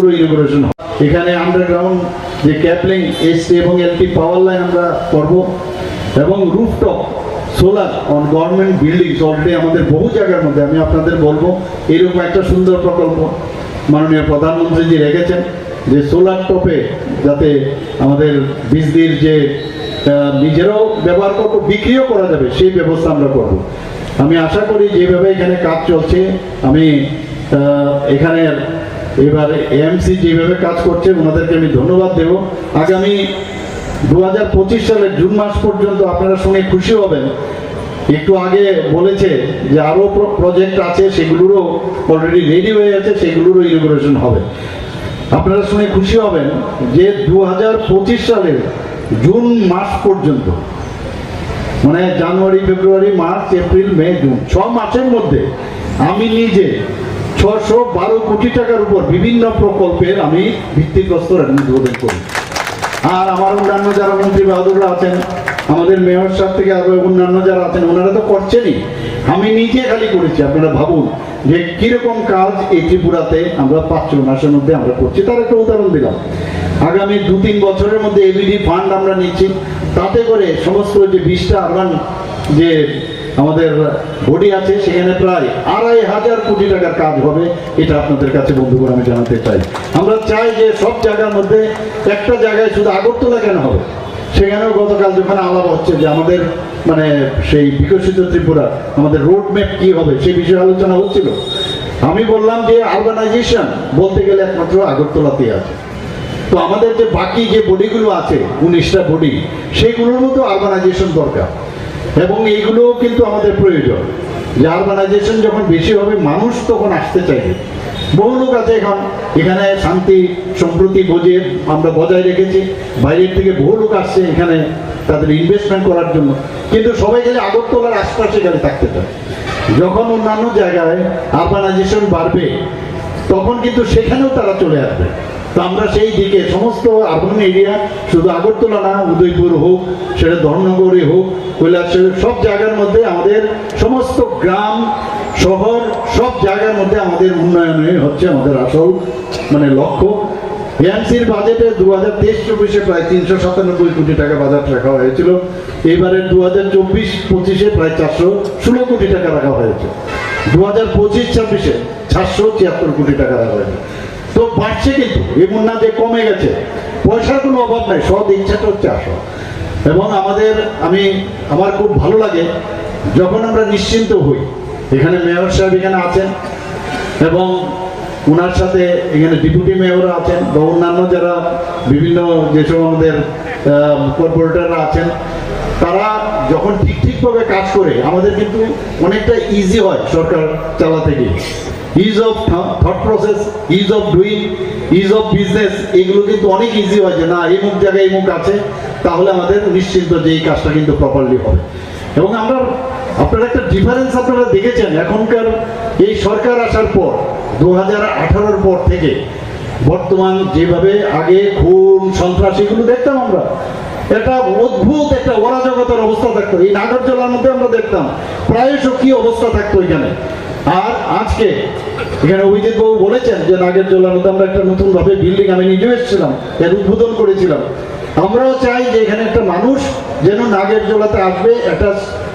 Inauguration এখানে underground যে cabling ST এবং এলটি পাওয়ার লাইন আমরা করব এবং rooftop solar on government buildings already আমাদের বহু জায়গার মধ্যে। আমি আপনাদের বলব, এরকম একটা সুন্দর প্রকল্প মাননীয় প্রধানমন্ত্রীজি রেখেছেন যে সোলার টপে যাতে আমাদের বিজলির যে নিজেরাও ব্যবহার করব, বিক্রিও করা যাবে, সেই ব্যবস্থা আমরা করব। আমি আশা করি যেভাবে এখানে কাজ চলছে, আমি এখানে এবার এএমসি যেভাবে কাজ করছে, ওনাদেরকে আমি ধন্যবাদ দেব। আগামী দু হাজার পঁচিশ সালের জুন মাস পর্যন্ত আপনারা শুনে খুশি হবেন। একটু আগে বলেছে যে আরও প্রজেক্ট আছে, সেগুলোরও অলরেডি রেডি হয়ে আছে সেগুলোরও ইনোগ্রেশন হবে। আপনারা শুনে খুশি হবেন যে দু হাজার পঁচিশ সালের জুন মাস পর্যন্ত মানে জানুয়ারি, ফেব্রুয়ারি, মার্চ, এপ্রিল, মে, জুন, ছ মাসের মধ্যে আমি নিজে ছশো বারো কোটি টাকার উপর বিভিন্ন প্রকল্পের আমি ভিত্তিপ্রস্তর উদ্বোধন করি। আর আমার অন্যান্য যারা মন্ত্রী বাহাদুররা আছেন, আমাদের মেয়র সাহেব থেকে আরও অন্যান্য যারা আছেন, ওনারা তো করছেনই। আমি নিজে খালি করেছি, আপনারা ভাবুন যে কীরকম কাজ এই ত্রিপুরাতে আমরা পাঁচ মাসের মধ্যে আমরা করছি। তার একটা উদাহরণ দিলাম। আগামী দু তিন বছরের মধ্যে এবিডি ফান্ড আমরা নিচ্ছি। তাতে করে সমস্ত যে বিশটা আরবান যে আমাদের বডি আছে, সেখানে প্রায় আড়াই হাজার কোটি টাকার কাজ হবে, এটা আপনাদের কাছে বন্ধুগণ আমি জানাতে চাই। আমরা চাই যে সব জায়গার মধ্যে একটা জায়গায় শুধু আগরতলা কেন হবে? সেখানেও গতকাল যখন আলাপ হচ্ছে যে আমাদের মানে সেই বিকশিত ত্রিপুরা, আমাদের রোড ম্যাপ কি হবে সেই বিষয়ে আলোচনা হচ্ছিল। আমি বললাম যে আরবানাইজেশন বলতে গেলে একমাত্র আগরতলাতে আছে। তো আমাদের যে বাকি যে বডিগুলো আছে, উনিশটা বডি সেইগুলোর মতো আরবানাইজেশন দরকার। এবং এইগুলোও কিন্তু আমাদের প্রয়োজন। যে আরবানাইজেশন যখন বেশি হবে, মানুষ তখন আসতে চাইবে। বহু লোক আছে এখন, এখানে শান্তি, সম্প্রতি, বোঝে, আমরা বজায় রেখেছি। বাইরের থেকে বহু লোক আসছে এখানে তাদের ইনভেস্টমেন্ট করার জন্য। কিন্তু সবাই গেলে আগরতলার আশপাশে গেলে থাকতে চায়। যখন অন্যান্য জায়গায় আরবানাইজেশন বাড়বে, তখন কিন্তু সেখানেও তারা চলে আসবে। আমরা সেই দিকে সমস্ত আর্বান এরিয়া, শুধু আগরতলা না, উদয়পুর হোক, সেটা ধর্মনগরে হোক কৈলাসহর সব জায়গার মধ্যে আমাদের সমস্ত গ্রাম, শহর, সব জায়গার মধ্যে আমাদের উন্নয়নে হচ্ছে আমাদের আসল মানে লক্ষ্য। এএমসির বাজেটে দু হাজার তেইশ চব্বিশে প্রায় তিনশো সাতানব্বই কোটি টাকা বাজেট রাখা হয়েছিল। এবারে দু হাজার চব্বিশ পঁচিশে প্রায় চারশো ষোলো কোটি টাকা রাখা হয়েছে। দু হাজার পঁচিশ ছাব্বিশে চারশো ছিয়াত্তর কোটি টাকা রাখা হয়েছে। তো বাড়ছে কিন্তু এমন না যে কমে গেছে। পয়সার কোনো অভাব নাই, সব ইচ্ছাটা হচ্ছে আসো। এবং আমাদের, আমি, আমার খুব ভালো লাগে যখন আমরা নিশ্চিন্ত হই। এখানে মেয়র সাহেব এখানে আছেন এবং ওনার সাথে এখানে ডেপুটি মেয়ররা আছেন বা অন্যান্য যারা বিভিন্ন যেসব আমাদের কর্পোরেটররা আছেন তারা যখন ঠিক ঠিকভাবে কাজ করে, আমাদের কিন্তু অনেকটা ইজি হয় সরকার চালাতে গিয়ে। Ease of thought process ease of doing ease of business এগুলো কিন্তু অনেক ইজি হয় যে, না, এই মুখ জায়গায় এই মুখ আছে। তাহলে আমাদের নিশ্চিন্ত যে, এই কাজটা কিন্তু প্রপারলি হবে। এবং আমরা, আপনারা একটা ডিফারেন্স আপনারা দেখেছেন, এখনকার এই সরকার আসার পর দু হাজার পর থেকে, বর্তমান যেভাবে আগে খুন, সন্ত্রাস, এগুলো দেখতাম আমরা। একটা অদ্ভুত একটা অরাজকতার অবস্থা থাকতো। এই নাগরজলার মধ্যে আমরা দেখতাম, প্রায়শ কি অবস্থা থাকতো এখানে? আর আজকে, এখানে অভিজিৎ বাবু বলেছেন যে নাগের জলার মধ্যে আমরা একটা নতুন ভাবে বিল্ডিং আমি নিজেও এসেছিলাম, এর উদ্বোধন করেছিলাম। আমরাও চাই যে এখানে একটা মানুষ যেন নাগের জলাতে আসবে, একটা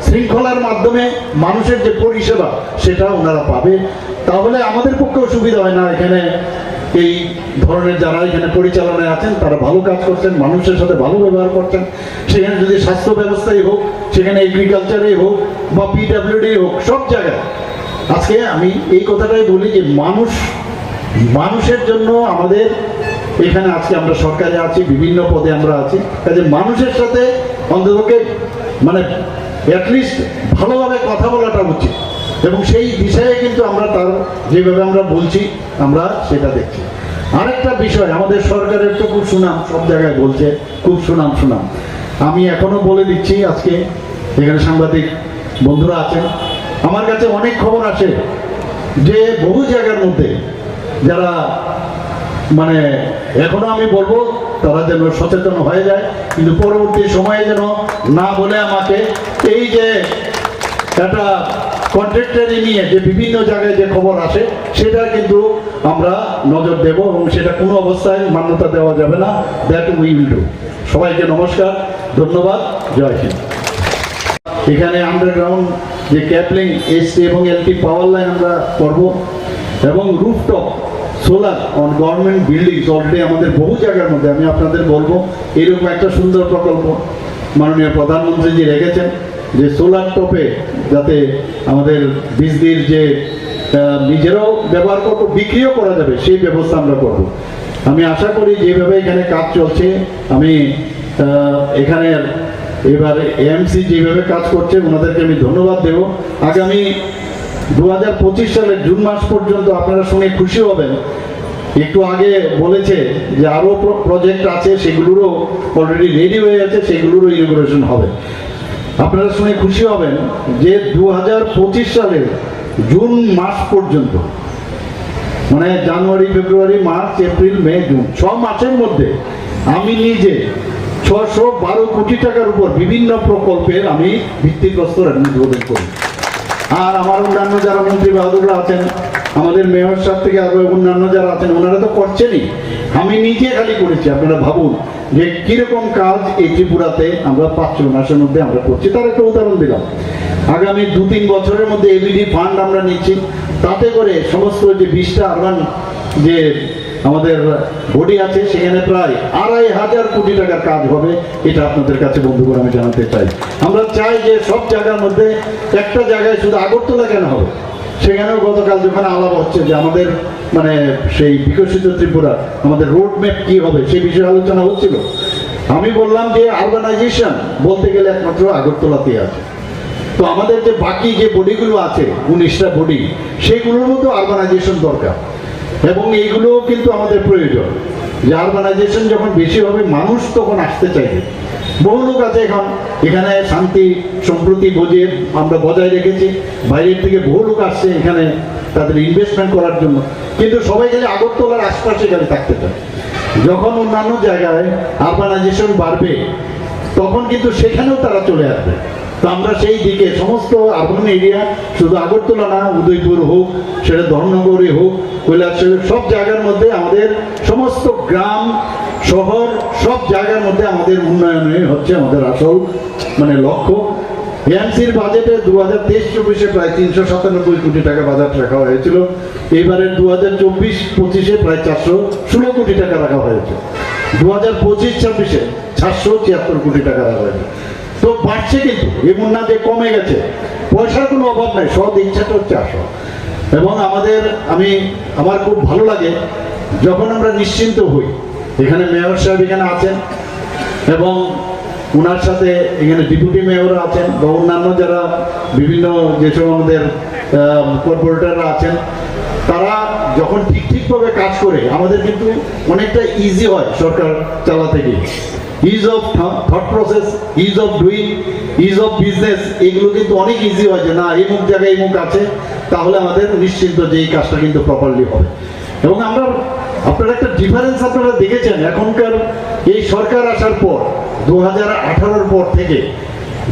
শৃঙ্খলার মাধ্যমে মানুষের যে পরিষেবা, সেটা ওনারা পাবে। তাহলে আমাদের পক্ষেও সুবিধা হয় না এখানে এই ধরনের যারা এখানে পরিচালনায় আছেন, তারা ভালো কাজ করছেন, মানুষের সাথে ভালো ব্যবহার করছেন। সেখানে যদি স্বাস্থ্য ব্যবস্থাই হোক, সেখানে এগ্রিকালচারেই হোক বা পিডাব্লিউডি হোক, সব জায়গায়। আজকে আমি এই কথাটাই বলি যে মানুষ, মানুষের জন্য আমাদের এখানে আজকে আমরা সরকারে আছি, বিভিন্ন পদে আমরা আছি। কাজে মানুষের সাথে অন্ততপক্ষে মানে অ্যাটলিস্ট ভালোভাবে কথা বলাটা উচিত। এবং সেই বিষয়ে কিন্তু আমরা তার, যেভাবে আমরা বলছি, আমরা সেটা দেখছি। আরেকটা বিষয়, আমাদের সরকারের তো খুব সুনাম, সব জায়গায় বলছে, খুব সুনাম সুনাম। আমি এখনও বলে দিচ্ছি আজকে, এখানে সাংবাদিক বন্ধুরা আছেন, আমার কাছে অনেক খবর আসে যে বহু জায়গার মধ্যে যারা মানে এখনও আমি বলব, তারা যেন সচেতন হয়ে যায়, কিন্তু পরবর্তী সময়ে যেন না বলে আমাকে, এই যে একটা কন্ট্রাক্টারি নিয়ে যে বিভিন্ন জায়গায় যে খবর আসে, সেটা কিন্তু আমরা নজর দেব এবং সেটা কোনো অবস্থায় মান্যতা দেওয়া যাবে না। দ্যাট উই উইল ডু সবাইকে নমস্কার, ধন্যবাদ, জয় হিন্দ। এখানে আন্ডারগ্রাউন্ড যে ক্যাপলিং এসটি এবং এলটি পাওয়ার লাইন আমরা করব এবং rooftop solar on government buildings already আমাদের বহু জায়গার মধ্যে, আমি আপনাদের বলব, এরকম একটা সুন্দর প্রকল্প মাননীয় প্রধানমন্ত্রীজি রেখেছেন। যে সোলার টপে যাতে আমাদের বিজলির যে নিজেরাও ব্যবহার করব, বিক্রিও করা যাবে, সেই ব্যবস্থা আমরা করব। আমি আশা করি যেভাবে এখানে কাজ চলছে, আমি এখানে এবার এএমসি যেভাবে কাজ করছে, ওনাদেরকে আমি ধন্যবাদ দেব। আগামী দু হাজার পঁচিশ সালের জুন মাস পর্যন্ত আপনারা শুনে খুশি হবেন। একটু আগে বলেছে যে আরও প্রজেক্ট আছে, সেগুলোরও অলরেডি রেডি হয়ে আছে সেগুলোরও ইনোগ্রেশন হবে। আপনারা শুনে খুশি হবেন যে দু সালের জুন মাস পর্যন্ত মানে জানুয়ারি, ফেব্রুয়ারি, মার্চ, এপ্রিল, মে, জুন, ছ মাসের মধ্যে আমি নিজে ছশো বারো কোটি টাকার উপর বিভিন্ন প্রকল্পের আমি ভিত্তিপ্রস্তর উদ্বোধন করি। আর আমার অন্যান্য যারা মন্ত্রী বাহাদুররা আছেন, আমাদের মেয়র সাহেব থেকে আরও অন্যান্য যারা আছেন, ওনারা তো করছেনই। আমি নিজে খালি করেছি, আপনারা ভাবুন। যে কীরকম কাজ এই ত্রিপুরাতে আমরা পাঁচ মাসের মধ্যে আমরা করছি, তার একটা উদাহরণ দিলাম। আগামী দু তিন বছরের মধ্যে এবিডি ফান্ড আমরা নিচ্ছি। তাতে করে সমস্ত যে বিশটা আরবান যে আমাদের বডি আছে, সেখানে প্রায় আড়াই হাজার কোটি টাকার কাজ হবে, এটা আপনাদের কাছে বন্ধুগণ আমি জানাতে চাই। আমরা চাই যে সব জায়গার মধ্যে একটা জায়গায় শুধু আগরতলা কেন হবে? সেখানেও গতকাল যখন আলাপ হচ্ছে যে আমাদের মানে সেই বিকশিত ত্রিপুরা, আমাদের রোড ম্যাপ কি হবে সেই বিষয়ে আলোচনা হচ্ছিল, আমি বললাম যে আরবানাইজেশন বলতে গেলে একমাত্র আগরতলাতে আছে। তো আমাদের যে বাকি যে বডিগুলো আছে, উনিশটা বডি সেইগুলোর মধ্যে আরবানাইজেশন দরকার। এবং এইগুলো কিন্তু আমাদের প্রয়োজন। যে আরবানাইজেশন যখন বেশি হবে, মানুষ তখন আসতে চাইবে। বহু লোক আছে এখন। এখানে শান্তি, সম্প্রতি, বোঝে, আমরা বজায় রেখেছি। বাইরের থেকে বহু লোক আসছে এখানে তাদের ইনভেস্টমেন্ট করার জন্য। কিন্তু সবাই গেলে আগরতলার আশপাশে এখানে থাকতে চায়। যখন অন্যান্য জায়গায় আরবানাইজেশন বাড়বে, তখন কিন্তু সেখানেও তারা চলে আসবে। তো আমরা সেই দিকে সমস্ত আর্বান এরিয়া শুধু আগরতলা না, উদয়পুর হোক, সেটা ধর্মনগরী হোক কৈলাসহর সব জায়গার মধ্যে আমাদের সমস্ত গ্রাম, শহর, সব জায়গার মধ্যে আমাদের উন্নয়নে হচ্ছে আমাদের আসল মানে লক্ষ্য। এএমসির বাজেটে দু হাজার তেইশ চব্বিশে প্রায় তিনশো সাতানব্বই কোটি টাকা বাজেট রাখা হয়েছিল। এবারে দু হাজার চব্বিশ পঁচিশে প্রায় চারশো ষোলো কোটি টাকা রাখা হয়েছে। দু হাজার পঁচিশ ছাব্বিশে চারশো ছিয়াত্তর কোটি টাকা রাখা হয়েছে। তো বাড়ছে কিন্তু এমন না যে কমে গেছে। পয়সার কোনো অভাব নাই সৎ ইচ্ছাটা হচ্ছে আসল। এবং আমাদের, আমি, আমার খুব ভালো লাগে যখন আমরা নিশ্চিন্ত হই। এখানে মেয়র সাহেব এখানে আছেন এবং ওনার সাথে এখানে ডিপুটি মেয়র আছেন বা অন্যান্য যারা বিভিন্ন যেসব আমাদের কর্পোরেটররা আছেন, তারা যখন ঠিক ঠিকভাবে কাজ করে, আমাদের কিন্তু অনেকটা ইজি হয় সরকার চালাতে গিয়ে। Ease of thought process ease of doing ease of business এগুলো কিন্তু অনেক ইজি হয় যে না মুখ জায়গায় এই মুখ আছে, তাহলে আমাদের নিশ্চিন্ত যে এই কাজটা কিন্তু প্রপারলি হবে। এবং আমরা, আপনারা একটা ডিফারেন্স আপনারা দেখেছেন, এখনকার এই সরকার আসার পর দু হাজার পর থেকে,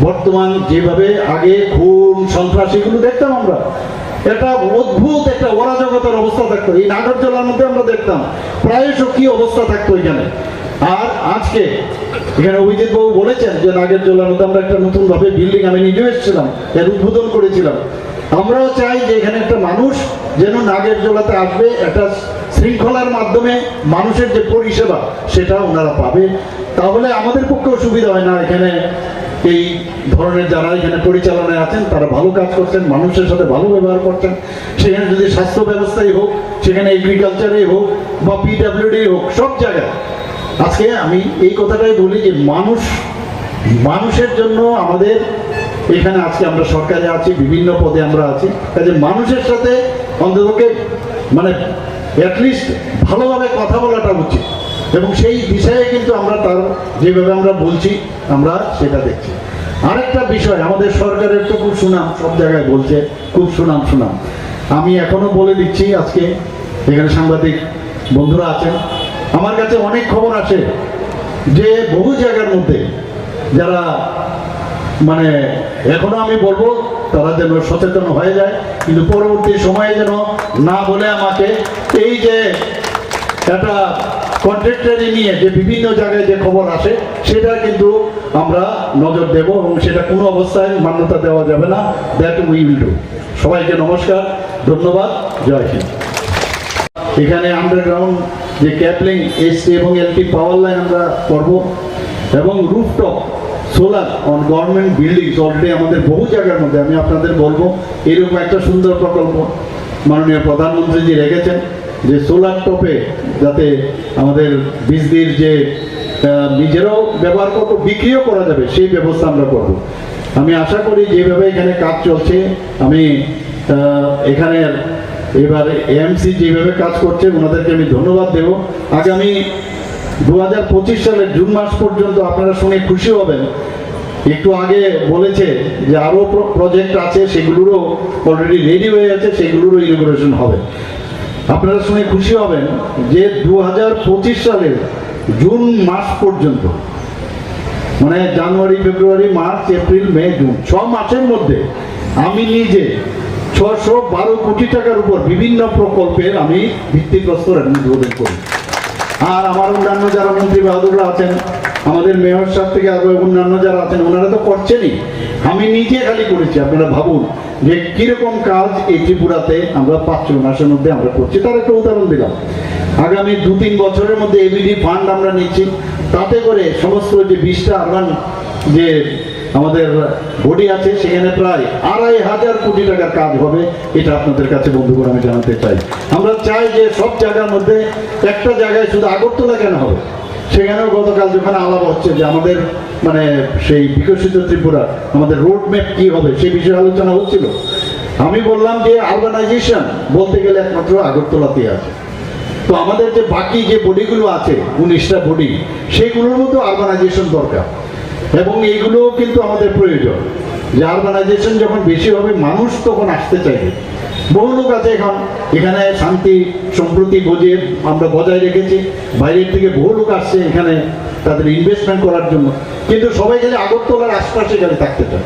বর্তমান যেভাবে আগে খুন, সন্ত্রাস, এগুলো দেখতাম আমরা। একটা অদ্ভুত একটা অরাজকতার অবস্থা থাকতো। এই নাগরজলার মধ্যে আমরা দেখতাম, প্রায়শ কি অবস্থা থাকতো এখানে? আর আজকে এখানে অভিজিৎ বাবু বলেছেন যে নাগের মধ্যে আমরা একটা নতুন ভাবে বিল্ডিং আমি নিজেও এসেছিলাম, এর উদ্বোধন করেছিলাম। আমরাও চাই যে এখানে একটা মানুষ যেন নাগের জলাতে আসবে, একটা শৃঙ্খলার মাধ্যমে মানুষের যে পরিষেবা, সেটা ওনারা পাবে। তাহলে আমাদের পক্ষেও সুবিধা হয় না এখানে এই ধরনের যারা এখানে পরিচালনায় আছেন, তারা ভালো কাজ করছেন, মানুষের সাথে ভালো ব্যবহার করছেন। সেখানে যদি স্বাস্থ্য ব্যবস্থাই হোক, সেখানে এগ্রিকালচারেই হোক, বা পিডাব্লিউডি হোক, সব জায়গায় আজকে আমি এই কথাটাই বলি যে মানুষ, মানুষের জন্য আমাদের এখানে আজকে আমরা সরকারে আছি, বিভিন্ন পদে আমরা আছি। কাজে মানুষের সাথে অন্ততকে মানে অ্যাটলিস্ট ভালোভাবে কথা বলাটা উচিত। এবং সেই বিষয়ে কিন্তু আমরা তার যেভাবে আমরা বলছি, আমরা সেটা দেখছি। আরেকটা বিষয়, আমাদের সরকারের তো খুব সুনাম, সব জায়গায় বলছে, খুব সুনাম সুনাম। আমি এখনও বলে দিচ্ছি আজকে, এখানে সাংবাদিক বন্ধুরা আছেন আমার কাছে অনেক খবর আসে যে বহু জায়গার মধ্যে যারা মানে এখনও আমি বলব, তারা যেন সচেতন হয়ে যায়, কিন্তু পরবর্তী সময়ে যেন না বলে আমাকে এই যে একটা কন্ট্রাক্টারি নিয়ে যে বিভিন্ন জায়গায় যে খবর আসে, সেটা কিন্তু আমরা নজর দেব এবং সেটা কোনো অবস্থায় মান্যতা দেওয়া যাবে না। দ্যাট উই উইল ডু সবাইকে নমস্কার, ধন্যবাদ, জয় হিন্দ। এখানে আন্ডারগ্রাউন্ড যে ক্যাপলিং এসটি এবং এলটি পাওয়ার লাইন আমরা করব এবং rooftop solar on government buildings already আমাদের বহু জায়গার মধ্যে আমি আপনাদের বলব এরকম একটা সুন্দর প্রকল্প মাননীয় প্রধানমন্ত্রীজি রেখেছেন যে সোলার টপে যাতে আমাদের বিজলির যে নিজেরাও ব্যবহার করব বিক্রিও করা যাবে সেই ব্যবস্থা আমরা করব। আমি আশা করি যেভাবে এখানে কাজ চলছে আমি আহ, এখানে এবার এএমসি যেভাবে কাজ করছে, ওনাদেরকে আমি ধন্যবাদ দেব। আগামী দু হাজার পঁচিশ সালের জুন মাস পর্যন্ত আপনারা শুনে খুশি হবেন। একটু আগে বলেছে যে আরও প্রজেক্ট আছে, সেগুলোরও অলরেডি রেডি হয়ে আছে সেগুলোরও ইনোগ্রেশন হবে। আপনারা শুনে খুশি হবেন যে দু হাজার পঁচিশ সালের জুন মাস পর্যন্ত মানে জানুয়ারি, ফেব্রুয়ারি, মার্চ, এপ্রিল, মে, জুন, ছ মাসের মধ্যে আমি নিজে ছশো বারো কোটি টাকার উপর বিভিন্ন প্রকল্পের আমি ভিত্তিপ্রস্তর উদ্বোধন করি। আর আমার অন্যান্য যারা মন্ত্রী বাহাদুররা আছেন, আমাদের মেয়র সাহেব থেকে আরও অন্যান্য যারা আছেন, ওনারা তো করছেনই। আমি নিজে খালি করেছি, আপনারা ভাবুন যে কীরকম কাজ এই ত্রিপুরাতে আমরা পাঁচ ছ মাসের মধ্যে আমরা করছি। তার একটা উদাহরণ দিলাম। আগামী দু তিন বছরের মধ্যে এবিডি ফান্ড আমরা নিচ্ছি। তাতে করে সমস্ত যে বিশটা আরবান যে আমাদের বডি আছে, সেখানে প্রায় আড়াই হাজার কোটি টাকার কাজ হবে, এটা আপনাদের কাছে বন্ধুগণ আমি জানাতে চাই। আমরা চাই যে সব জায়গার মধ্যে একটা জায়গায় শুধু আগরতলা কেন হবে? সেখানেও গতকাল যেখানে আলাপ হচ্ছে যে আমাদের মানে সেই বিকশিত ত্রিপুরা, আমাদের রোড ম্যাপ কি হবে সেই বিষয়ে আলোচনা হচ্ছিল। আমি বললাম যে আরবানাইজেশন বলতে গেলে একমাত্র আগরতলাতেই আছে। তো আমাদের যে বাকি যে বডিগুলো আছে, উনিশটা বডি, সেগুলোর মধ্যে আরবানাইজেশন দরকার। এবং এইগুলো কিন্তু আমাদের প্রয়োজন। যে আরবানাইজেশন যখন বেশি হবে, মানুষ তখন আসতে চাইবে। বহু লোক আছে এখন। এখানে শান্তি, সম্প্রতি, বোঝে আমরা বজায় রেখেছি। বাইরের থেকে বহু লোক আসছে এখানে তাদের ইনভেস্টমেন্ট করার জন্য। কিন্তু সবাই গেলে আগরতলার আশপাশে গেলে থাকতে চায়।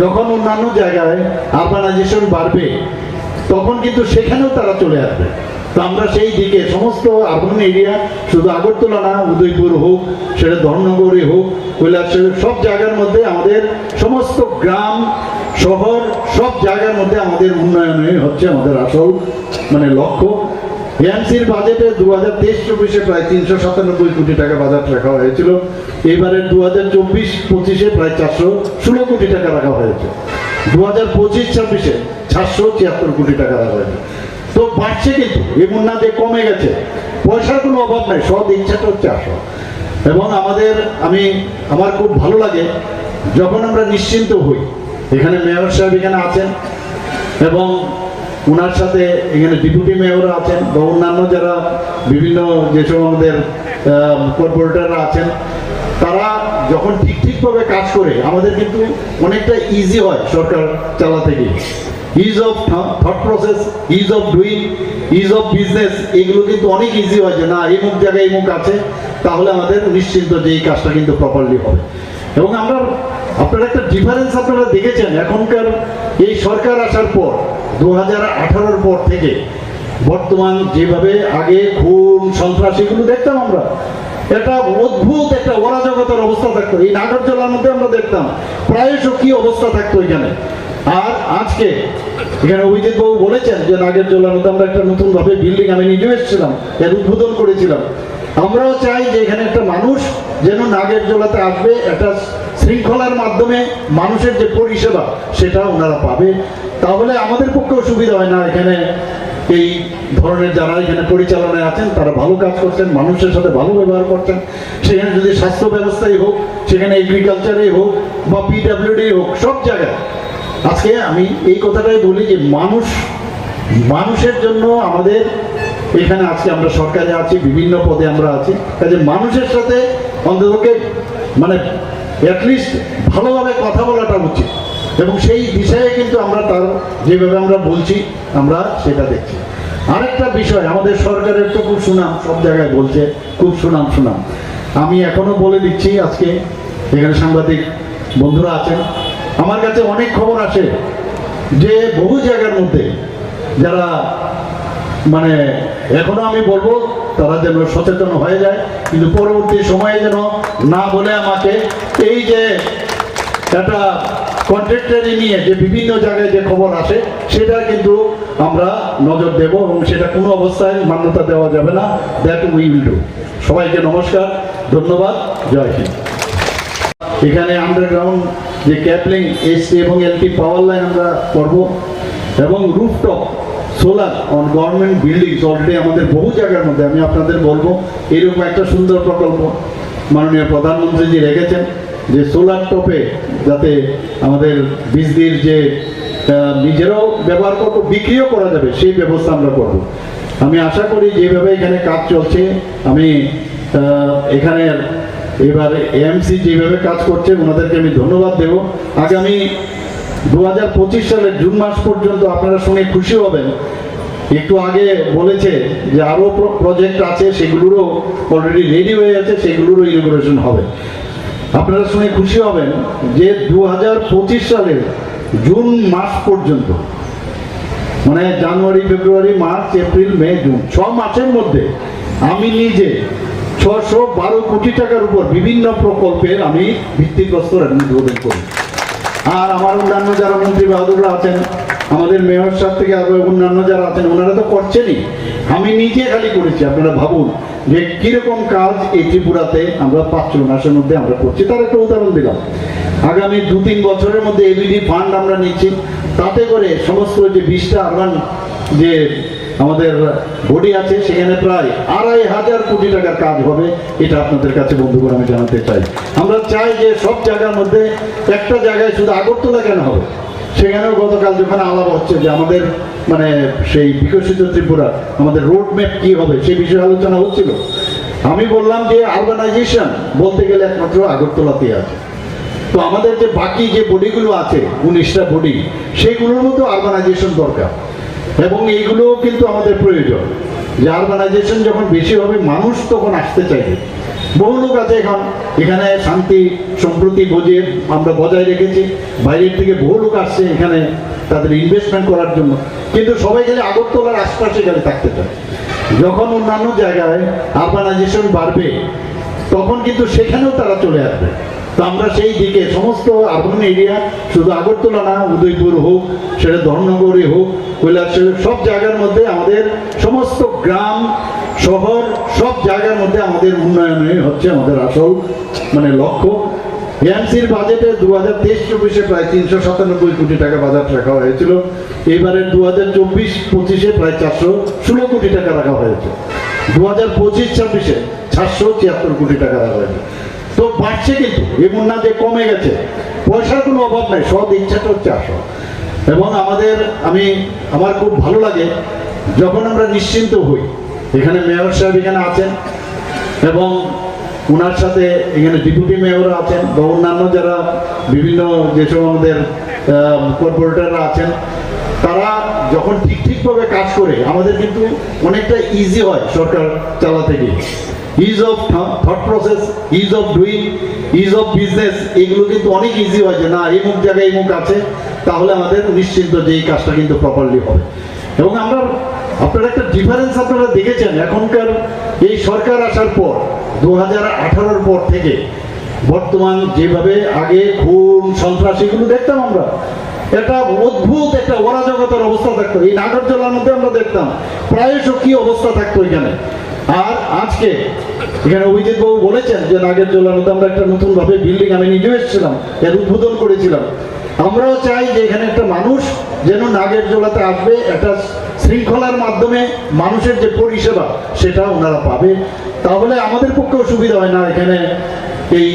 যখন অন্যান্য জায়গায় আরবানাইজেশন বাড়বে, তখন কিন্তু সেখানেও তারা চলে আসবে। তো আমরা সেই দিকে সমস্ত আর্বান এরিয়া, শুধু আগরতলা না, উদয়পুর হোক, সেটা ধর্মনগরে হোক কৈলাসহর সব জায়গার মধ্যে আমাদের সমস্ত গ্রাম, শহর, সব জায়গার মধ্যে আমাদের উন্নয়নে হচ্ছে আমাদের আসল মানে লক্ষ্য। এএমসির বাজেটে দু হাজার তেইশ চব্বিশে প্রায় তিনশো সাতানব্বই কোটি টাকা বাজেট রাখা হয়েছিল। এবারে দু হাজার চব্বিশ পঁচিশে প্রায় চারশো ষোলো কোটি টাকা রাখা হয়েছে। দু হাজার পঁচিশ ছাব্বিশে চারশো ছিয়াত্তর কোটি টাকা রাখা হয়েছে। তো বাড়ছে কিন্তু এমন না যে কমে গেছে। পয়সার কোনো অভাব নাই, সব ইচ্ছাটা হচ্ছে আসা এবং আমাদের, আমি, আমার খুব ভালো লাগে যখন আমরা নিশ্চিন্ত হই। এখানে মেয়র সাহেব এখানে আছেন এবং ওনার সাথে এখানে ডেপুটি মেয়র আছেন বা অন্যান্য যারা বিভিন্ন যেসব আমাদের কর্পোরেটররা আছেন, তারা যখন ঠিক ঠিকভাবে কাজ করে, আমাদের কিন্তু অনেকটা ইজি হয় সরকার চালাতে গিয়ে। Ease of thought process ease of doing ease of business এগুলো কিন্তু অনেক ইজি হয় যে না, এই মুখ জায়গায় এই মুখ আছে, তাহলে আমাদের নিশ্চিন্ত যে এই কাজটা কিন্তু প্রপারলি হবে। এবং আমরা, আপনারা একটা ডিফারেন্স আপনারা দেখেছেন, এখনকার এই সরকার আসার পর দু হাজার পর থেকে, বর্তমান যেভাবে আগে খুন, সন্ত্রাস, এগুলো দেখতাম আমরা। একটা অদ্ভুত একটা অরাজকতার অবস্থা থাকতো। এই নাগরজলার মধ্যে আমরা দেখতাম। প্রায়শ কি অবস্থা থাকতো এখানে? আর আজকে এখানে অভিজিৎ বাবু বলেছেন যে নাগের মধ্যে আমরা একটা নতুন ভাবে বিল্ডিং আমি নিজেও এসেছিলাম, এর উদ্বোধন করেছিলাম। আমরাও চাই যে এখানে একটা মানুষ যেন নাগের জলাতে আসবে, একটা শৃঙ্খলার মাধ্যমে মানুষের যে পরিষেবা, সেটা ওনারা পাবে। তাহলে আমাদের পক্ষেও সুবিধা হয় না, এখানে এই ধরনের যারা এখানে পরিচালনায় আছেন, তারা ভালো কাজ করছেন, মানুষের সাথে ভালো ব্যবহার করছেন। সেখানে যদি স্বাস্থ্য ব্যবস্থাই হোক, সেখানে এগ্রিকালচারেই হোক, বা পিডাব্লিউডি হোক, সব জায়গায় আজকে আমি এই কথাটাই বলি যে মানুষ, মানুষের জন্য আমাদের এখানে আজকে আমরা সরকারে আছি, বিভিন্ন পদে আমরা আছি। কাজে মানুষের সাথে অন্ততকে মানে অ্যাটলিস্ট ভালোভাবে কথা বলাটা উচিত। এবং সেই বিষয়ে কিন্তু আমরা তার যেভাবে আমরা বলছি, আমরা সেটা দেখছি। আরেকটা বিষয়, আমাদের সরকারের তো খুব সুনাম, সব জায়গায় বলছে, খুব সুনাম সুনাম। আমি এখনও বলে দিচ্ছি আজকে, এখানে সাংবাদিক বন্ধুরা আছেন আমার কাছে অনেক খবর আসে যে বহু জায়গার মধ্যে যারা মানে এখনও আমি বলব, তারা যেন সচেতন হয়ে যায়, কিন্তু পরবর্তী সময়ে যেন না বলে আমাকে। এই যে একটা কন্ট্রাক্টারি নিয়ে যে বিভিন্ন জায়গায় যে খবর আসে, সেটা কিন্তু আমরা নজর দেব এবং সেটা কোনো অবস্থায় মান্যতা দেওয়া যাবে না। দ্যাট উই উইল ডু সবাইকে নমস্কার, ধন্যবাদ, জয় হিন্দ। এখানে আন্ডারগ্রাউন্ড যে ক্যাপলিং এসটি এবং এলটি পাওয়ার লাইন আমরা করব, এবং rooftop solar on government buildings already আমাদের বহু জায়গার মধ্যে, আমি আপনাদের বলব, এরকম একটা সুন্দর প্রকল্প মাননীয় প্রধানমন্ত্রীজি রেখেছেন, যে সোলার টপে যাতে আমাদের বিজলির যে নিজেরাও ব্যবহার করব, বিক্রিও করা যাবে, সেই ব্যবস্থা আমরা করব। আমি আশা করি যেভাবে এখানে কাজ চলছে, আমি এখানে এবার এএমসি যেভাবে কাজ করছে, ওনাদেরকে আমি ধন্যবাদ দেব। আগামী দু হাজার পঁচিশ সালের জুন মাস পর্যন্ত আপনারা শুনে খুশি হবেন। একটু আগে বলেছে যে আরও প্রজেক্ট আছে, সেগুলোরও অলরেডি রেডি হয়ে আছে সেগুলোরও ইনোগ্রেশন হবে। আপনারা শুনে খুশি হবেন যে দু হাজার পঁচিশ সালের জুন মাস পর্যন্ত মানে জানুয়ারি, ফেব্রুয়ারি, মার্চ, এপ্রিল, মে, জুন, ছ মাসের মধ্যে আমি নিজে ছশো বারো কোটি টাকার উপর বিভিন্ন প্রকল্পের আমি ভিত্তিপ্রস্তর উদ্বোধন করি। আর আমার অন্যান্য যারা মন্ত্রী বাহাদুররা আছেন, আমাদের মেয়র সাহেব থেকে আরও অন্যান্য যারা আছেন, ওনারা তো করছেনই। আমি নিজে খালি করেছি, আপনারা ভাবুন যে কীরকম কাজ এই ত্রিপুরাতে আমরা পাঁচ ছ মাসের মধ্যে আমরা করছি। তার একটা উদাহরণ দিলাম। আগামী দু তিন বছরের মধ্যে এবিডি ফান্ড আমরা নিচ্ছি। তাতে করে সমস্ত যে বিশটা আরবান যে আমাদের বডি আছে, সেখানে প্রায় আড়াই হাজার কোটি টাকার কাজ হবে, এটা আপনাদের কাছে বন্ধুগণ আমি জানাতে চাই। আমরা চাই যে সব জায়গার মধ্যে একটা জায়গায় শুধু আগরতলা কেন হবে? সেখানেও গতকাল যখন আলাপ হচ্ছে যে আমাদের মানে সেই বিকশিত ত্রিপুরা, আমাদের রোড ম্যাপ কি হবে সেই বিষয়ে আলোচনা হচ্ছিল। আমি বললাম যে আরবানাইজেশন বলতে গেলে একমাত্র আগরতলাতেই আছে। তো আমাদের যে বাকি যে বডিগুলো আছে, উনিশটা বডি সেইগুলোর মতো আরবানাইজেশন দরকার। এবং এইগুলো কিন্তু আমাদের প্রয়োজন। যে আরবানাইজেশন যখন বেশি হবে, মানুষ তখন আসতে চাইবে। বহু লোক আছে এখন, এখানে শান্তি, সম্প্রতি, বোঝে, আমরা বজায় রেখেছি। বাইরের থেকে বহু লোক আসছে এখানে তাদের ইনভেস্টমেন্ট করার জন্য। কিন্তু সবাই গেলে আগরতলার আশপাশে গেলে থাকতে চায়। যখন অন্যান্য জায়গায় আরবানাইজেশন বাড়বে, তখন কিন্তু সেখানেও তারা চলে আসবে। তো আমরা সেই দিকে সমস্ত আর্বান এরিয়া, শুধু আগরতলা না, উদয়পুর হোক, সেটা ধর্মনগরী হোক কৈলাসহর সব জায়গার মধ্যে আমাদের সমস্ত গ্রাম, শহর, সব জায়গার মধ্যে আমাদের উন্নয়নে হচ্ছে আমাদের আসল মানে লক্ষ্য। এমসির বাজেটে দু হাজার তেইশ চব্বিশে প্রায় তিনশো সাতানব্বই কোটি টাকা বাজেট রাখা হয়েছিল। এবারে দু হাজার চব্বিশ পঁচিশে প্রায় চারশো ষোলো কোটি টাকা রাখা হয়েছে। দু হাজার পঁচিশ ছাব্বিশে চারশো ছিয়াত্তর কোটি টাকা রাখা হয়েছে। তো বাড়ছে কিন্তু এমন না যে কমে গেছে, পয়সার কোনো অভাব নাই, সব ইচ্ছাটা হচ্ছে আসল। এবং আমাদের, আমি, আমার খুব ভালো লাগে যখন আমরা নিশ্চিন্ত হই, এখানে মেয়র সাহেব এখানে আছেন, এবং ওনার সাথে এখানে ডেপুটি মেয়র আছেন, বা অন্যান্য যারা বিভিন্ন যেসব আমাদের কর্পোরেটররা আছেন, তারা যখন ঠিক ঠিকভাবে কাজ করে, আমাদের কিন্তু অনেকটা ইজি হয় সরকার চালাতে গিয়ে। Ease of thought process ease of doing ease of business এগুলো কিন্তু অনেক ইজি হয় যে না, এই মুখ জায়গায় এই মুখ আছে, তাহলে আমাদের নিশ্চিন্ত যে এই কাজটা কিন্তু প্রপারলি হবে। এবং আমরা, আপনারা একটা ডিফারেন্স আপনারা দেখেছেন, এখনকার এই সরকার আসার পর দু হাজার পর থেকে, বর্তমান যেভাবে আগে খুন, সন্ত্রাস, এগুলো দেখতাম আমরা। একটা অদ্ভুত একটা অরাজকতার অবস্থা থাকতো। এই নাগরজলার মধ্যে আমরা দেখতাম। প্রায়শ কি অবস্থা থাকতো এখানে? আর আজকে এখানে অভিজিৎ বাবু বলেছেন যে নাগের মধ্যে আমরা একটা নতুন ভাবে বিল্ডিং আমি নিজেও এসেছিলাম, এর উদ্বোধন করেছিলাম। আমরাও চাই যে এখানে একটা মানুষ যেন নাগের জোলাতে আসবে, একটা শৃঙ্খলার মাধ্যমে মানুষের যে পরিষেবা সেটা ওনারা পাবে। তাহলে আমাদের পক্ষেও সুবিধা হয় না, এখানে এই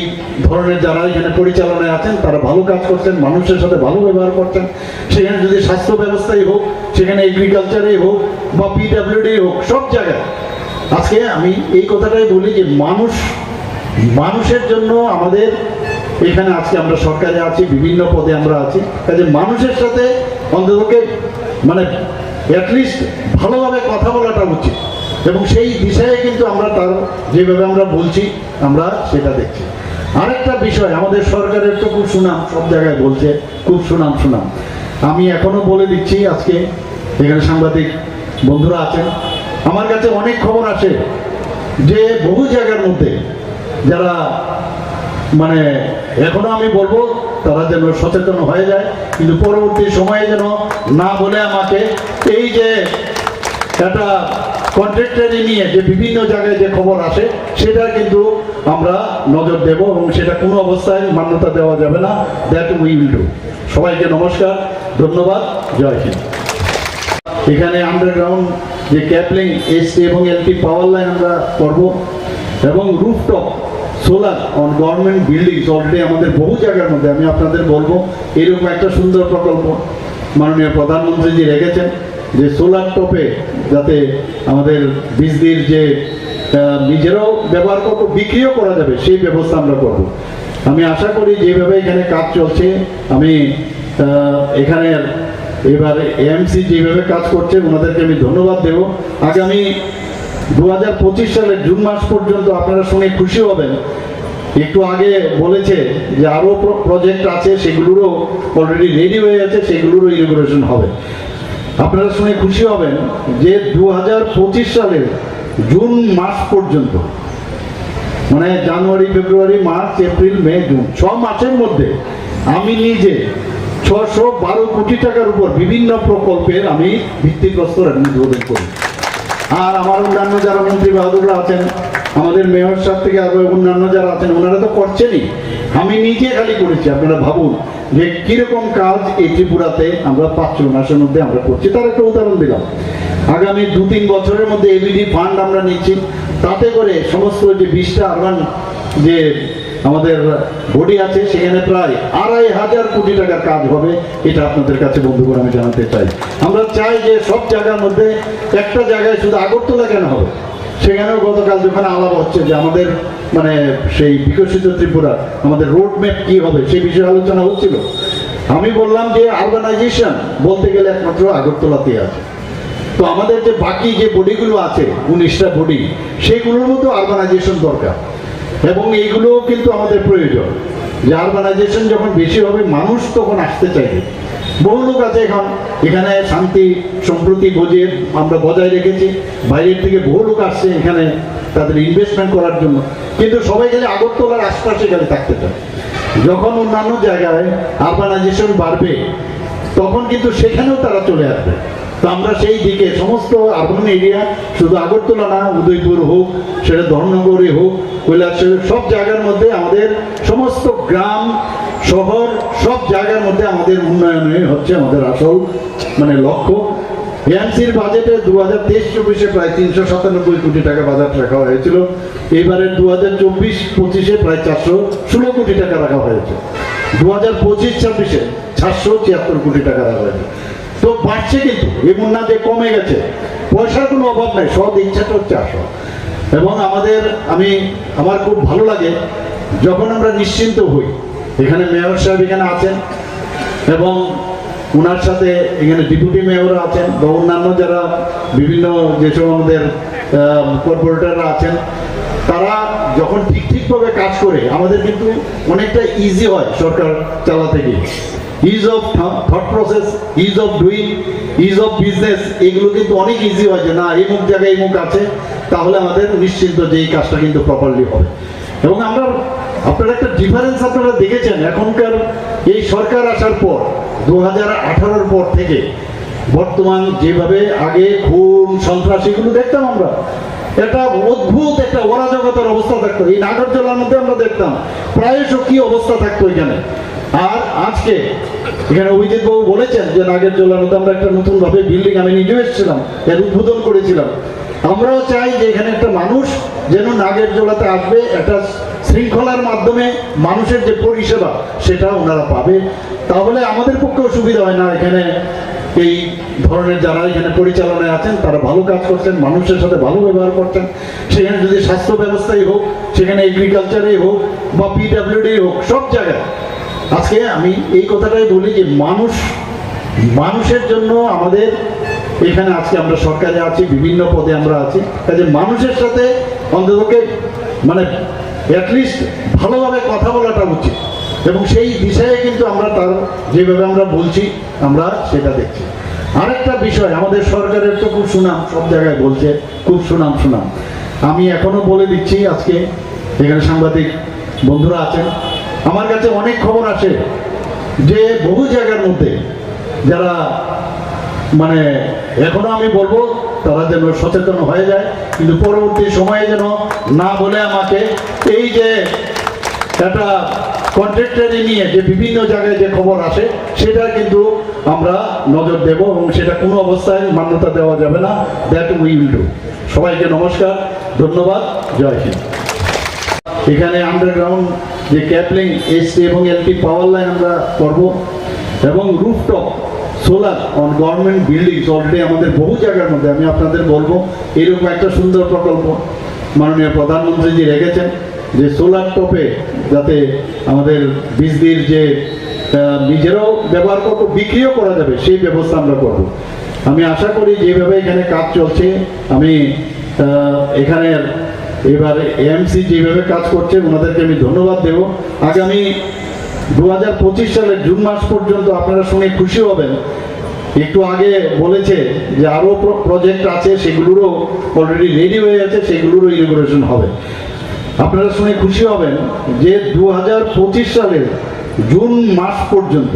ধরনের যারা এখানে পরিচালনায় আছেন, তারা ভালো কাজ করছেন, মানুষের সাথে ভালো ব্যবহার করছেন। সেখানে যদি স্বাস্থ্য ব্যবস্থাই হোক, সেখানে এগ্রিকালচারেই হোক বা পিডাব্লিউডি হোক, সব জায়গায় আজকে আমি এই কথাটাই বলি যে মানুষ, মানুষের জন্য আমাদের এখানে আজকে আমরা সরকারে আছি, বিভিন্ন পদে আমরা আছি। কাজে মানুষের সাথে অন্ততকে মানে অ্যাটলিস্ট ভালোভাবে কথা বলাটা উচিত। এবং সেই বিষয়ে কিন্তু আমরা তার যেভাবে আমরা বলছি, আমরা সেটা দেখছি। আরেকটা বিষয়, আমাদের সরকারের তো খুব সুনাম, সব জায়গায় বলছে, খুব সুনাম সুনাম। আমি এখনও বলে দিচ্ছি আজকে, এখানে সাংবাদিক বন্ধুরা আছেন আমার কাছে অনেক খবর আসে যে বহু জায়গার মধ্যে যারা মানে এখনও আমি বলব, তারা যেন সচেতন হয়ে যায়, কিন্তু পরবর্তী সময়ে যেন না বলে আমাকে। এই যে একটা কন্ট্রাক্টারি নিয়ে যে বিভিন্ন জায়গায় যে খবর আসে, সেটা কিন্তু আমরা নজর দেব এবং সেটা কোনো অবস্থায় মান্যতা দেওয়া যাবে না। দ্যাট উই উইল ডু সবাইকে নমস্কার, ধন্যবাদ, জয় হিন্দ। এখানে আন্ডারগ্রাউন্ড যে ক্যাপলিং এসটি এবং এলটি পাওয়ার লাইন আমরা করব, এবং rooftop solar on government buildings already আমাদের বহু জায়গার মধ্যে, আমি আপনাদের বলব, এরকম একটা সুন্দর প্রকল্প মাননীয় প্রধানমন্ত্রীজি রেখেছেন, যে সোলার টপে যাতে আমাদের বিজলির যে নিজেরাও ব্যবহার করব, বিক্রিও করা যাবে, সেই ব্যবস্থা আমরা করব। আমি আশা করি যেভাবে এখানে কাজ চলছে, আমি এখানে এবার এএমসি যেভাবে কাজ করছে, ওনাদেরকে আমি ধন্যবাদ দেব। আগামী দু হাজার পঁচিশ সালের জুন মাস পর্যন্ত আপনারা শুনে খুশি হবেন। একটু আগে বলেছে যে আরও প্রজেক্ট আছে, সেগুলোরও অলরেডি রেডি হয়ে গেছে, সেগুলোরও ইনগ্রেশন হবে। আপনারা শুনে খুশি হবেন যে দু হাজার পঁচিশ সালের জুন মাস পর্যন্ত মানে জানুয়ারি, ফেব্রুয়ারি, মার্চ, এপ্রিল, মে, জুন, ছ মাসের মধ্যে আমি নিজে ছশো বারো কোটি টাকার উপর বিভিন্ন প্রকল্পের আমি ভিত্তিপ্রস্তর আমি উদ্বোধন করি। আর আমার অন্যান্য যারা মন্ত্রী বাহাদুররা আছেন, আমাদের মেয়র সাহেব থেকে আরও অন্যান্য যারা আছেন, ওনারা তো করছেনই। আমি নিজে খালি করেছি, আপনারা ভাবুন যে কীরকম কাজ এই ত্রিপুরাতে আমরা পাঁচ ছ মাসের মধ্যে আমরা করছি। তার একটা উদাহরণ দিলাম। আগামী দু তিন বছরের মধ্যে এবিডি ফান্ড আমরা নিচ্ছি। তাতে করে সমস্ত যে বিশটা আরবান যে আমাদের বডি আছে, সেখানে প্রায় আড়াই হাজার কোটি টাকার কাজ হবে, এটা আপনাদের কাছে বন্ধুগণ আমি জানাতে চাই। আমরা চাই যে সব জায়গার মধ্যে একটা জায়গায় শুধু আগরতলা কেন হবে? সেখানেও গতকাল যখন আলাপ হচ্ছে যে আমাদের মানে সেই বিকশিত ত্রিপুরা, আমাদের রোড ম্যাপ কি হবে সেই বিষয়ে আলোচনা হচ্ছিল। আমি বললাম যে আরবানাইজেশন বলতে গেলে একমাত্র আগরতলাতেই আছে। তো আমাদের যে বাকি যে বডিগুলো আছে, উনিশটা বডি সেগুলোর মতো আরবানাইজেশন দরকার। এবং এইগুলোও কিন্তু আমাদের প্রয়োজন। যে আরবানাইজেশন যখন বেশি হবে, মানুষ তখন আসতে চাইবে। বহু লোক আছে এখন, এখানে শান্তি, সম্প্রতি, বোঝে, আমরা বজায় রেখেছি। বাইরের থেকে বহু লোক আসছে এখানে তাদের ইনভেস্টমেন্ট করার জন্য। কিন্তু সবাই গেলে আগরতলার আশপাশে গেলে থাকতে চায়। যখন অন্যান্য জায়গায় আরবানাইজেশন বাড়বে, তখন কিন্তু সেখানেও তারা চলে আসবে। তো আমরা সেই দিকে সমস্ত আর্বান এরিয়া শুধু আগরতলা না, উদয়পুর হোক, সেটা ধর্মনগরে হোক কৈলাসহর সব জায়গার মধ্যে আমাদের সমস্ত গ্রাম, শহর, সব জায়গার মধ্যে আমাদের উন্নয়নে হচ্ছে আমাদের আসল মানে লক্ষ্য। এএমসির বাজেটে দু হাজার তেইশ চব্বিশে প্রায় তিনশো সাতানব্বই কোটি টাকা বাজেট রাখা হয়েছিল। এবারে দু হাজার চব্বিশ পঁচিশে প্রায় চারশো ষোলো কোটি টাকা রাখা হয়েছে। দু হাজার পঁচিশ ছাব্বিশে চারশো ছিয়াত্তর কোটি টাকা রাখা হয়েছে। তো বাড়ছে কিন্তু, এমন না যে কমে গেছে। পয়সার কোনো অভাব নাই সব ইচ্ছাটা হচ্ছে আসল এবং আমাদের, আমি, আমার খুব ভালো লাগে যখন আমরা নিশ্চিন্ত হই। এখানে মেয়র সাহেব এখানে আছেন এবং ওনার সাথে এখানে ডেপুটি মেয়র আছেন বা অন্যান্য যারা বিভিন্ন যেসব আমাদের কর্পোরেটররা আছেন, তারা যখন ঠিক ঠিকভাবে কাজ করে, আমাদের কিন্তু অনেকটা ইজি হয় সরকার চালাতে গিয়ে। Ease of thought process ease of doing ease of business এগুলো কিন্তু অনেক ইজি হয় যে, না, এই মুখ জায়গায় এই মুখ আছে। তাহলে আমাদের নিশ্চিন্ত যে এই কাজটা কিন্তু প্রপারলি হবে। এবং আমরা, আপনারা একটা ডিফারেন্স আপনারা দেখেছেন, এখনকার এই সরকার আসার পর দু হাজার পর থেকে বর্তমান যেভাবে আগে খুন, সন্ত্রাস, এগুলো দেখতাম আমরা। একটা অদ্ভুত একটা অরাজকতার অবস্থা থাকতো। এই নাগরজলার মধ্যে আমরা দেখতাম, প্রায়শ কি অবস্থা থাকতো এখানে। আর আজকে, এখানে অভিজিৎ বাবু বলেছেন যে, নাগের জলার মধ্যে আমরা একটা নতুন ভাবে বিল্ডিং আমি নিজেও এসেছিলাম, এর উদ্বোধন করেছিলাম। আমরাও চাই যে এখানে একটা মানুষ যেন নাগের জোলাতে আসবে, একটা শৃঙ্খলার মাধ্যমে মানুষের যে পরিষেবা সেটা ওনারা পাবে। তাহলে আমাদের পক্ষেও সুবিধা হয় না এখানে এই ধরনের যারা এখানে পরিচালনায় আছেন, তারা ভালো কাজ করছেন, মানুষের সাথে ভালো ব্যবহার করছেন। সেখানে যদি স্বাস্থ্য ব্যবস্থাই হোক, সেখানে এগ্রিকালচারেই হোক বা পিডাব্লিউডি হোক, সব জায়গায়। আজকে আমি এই কথাটাই বলি যে মানুষ, মানুষের জন্য আমাদের এখানে আজকে আমরা সরকারে আছি, বিভিন্ন পদে আমরা আছি। কাজে মানুষের সাথে অন্ততকে মানে অ্যাটলিস্ট ভালোভাবে কথা বলাটা উচিত। এবং সেই বিষয়ে কিন্তু আমরা তার যেভাবে আমরা বলছি, আমরা সেটা দেখছি। আরেকটা বিষয়, আমাদের সরকারের তো খুব সুনাম, সব জায়গায় বলছে, খুব সুনাম সুনাম। আমি এখনও বলে দিচ্ছি আজকে, এখানে সাংবাদিক বন্ধুরা আছেন, আমার কাছে অনেক খবর আসে যে বহু জায়গার মধ্যে যারা মানে এখনও আমি বলব, তারা যেন সচেতন হয়ে যায়, কিন্তু পরবর্তী সময়ে যেন না বলে আমাকে এই যে একটা কন্ট্রাক্টারি নিয়ে যে বিভিন্ন জায়গায় যে খবর আসে, সেটা কিন্তু আমরা নজর দেব এবং সেটা কোনো অবস্থায় মান্যতা দেওয়া যাবে না দ্যাট উই উইল ডু সবাইকে নমস্কার, ধন্যবাদ, জয় হিন্দ। এখানে আন্ডারগ্রাউন্ড যে ক্যাপলিং এসটি এবং এলটি পাওয়ার লাইন আমরা করব, এবং rooftop solar on government buildings already আমাদের বহু জায়গার মধ্যে আমি আপনাদের বলব এরকম একটা সুন্দর প্রকল্প মাননীয় প্রধানমন্ত্রীজি রেখেছেন যে সোলার টপে যাতে আমাদের বিজলির যে নিজেরাও ব্যবহার করব বিক্রিও করা যাবে সেই ব্যবস্থা আমরা করব। আমি আশা করি যেভাবে এখানে কাজ চলছে আমি আহ, এখানের এবার এএমসি যেভাবে কাজ করছে ওনাদেরকে আমি ধন্যবাদ দেব। আগামী দু হাজার পঁচিশ সালের জুন মাস পর্যন্ত আপনারা শুনে খুশি হবেন। একটু আগে বলেছে যে আরও প্রজেক্ট আছে, সেগুলোরও অলরেডি রেডি হয়ে গেছে, সেগুলোরও ইনোগ্রেশন হবে। আপনারা শুনে খুশি হবেন যে দু হাজার পঁচিশ সালের জুন মাস পর্যন্ত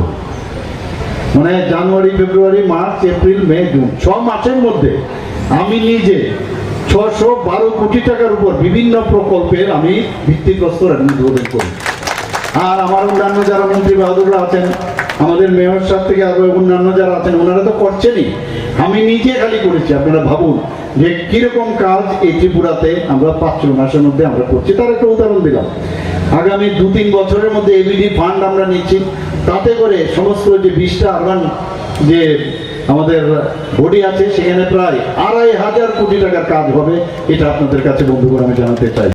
মানে January, February, March, April, May, June, ছ মাসের মধ্যে আমি নিজে ছশো বারো কোটি টাকার উপর বিভিন্ন প্রকল্পের আমি ভিত্তিপ্রস্তর উদ্বোধন করি আর আমার অন্যান্য যারা মন্ত্রী বাহাদুররা আছেন, আমাদের মেয়র সাহেব থেকে আরও অন্যান্য যারা আছেন, ওনারা তো করছেনই। আমি নিজে খালি করেছি, আপনারা ভাবুন যে কীরকম কাজ এই ত্রিপুরাতে আমরা পাঁচ ছ মাসের মধ্যে আমরা করছি। তার একটা উদাহরণ দিলাম। আগামী দু তিন বছরের মধ্যে এবিডি ফান্ড আমরা নিচ্ছি। তাতে করে সমস্ত যে বিশটা আরবান যে আমাদের বডি আছে, সেখানে প্রায় আড়াই হাজার কোটি টাকার কাজ হবে, এটা আপনাদের কাছে বন্ধুগণ আমি জানাতে চাই।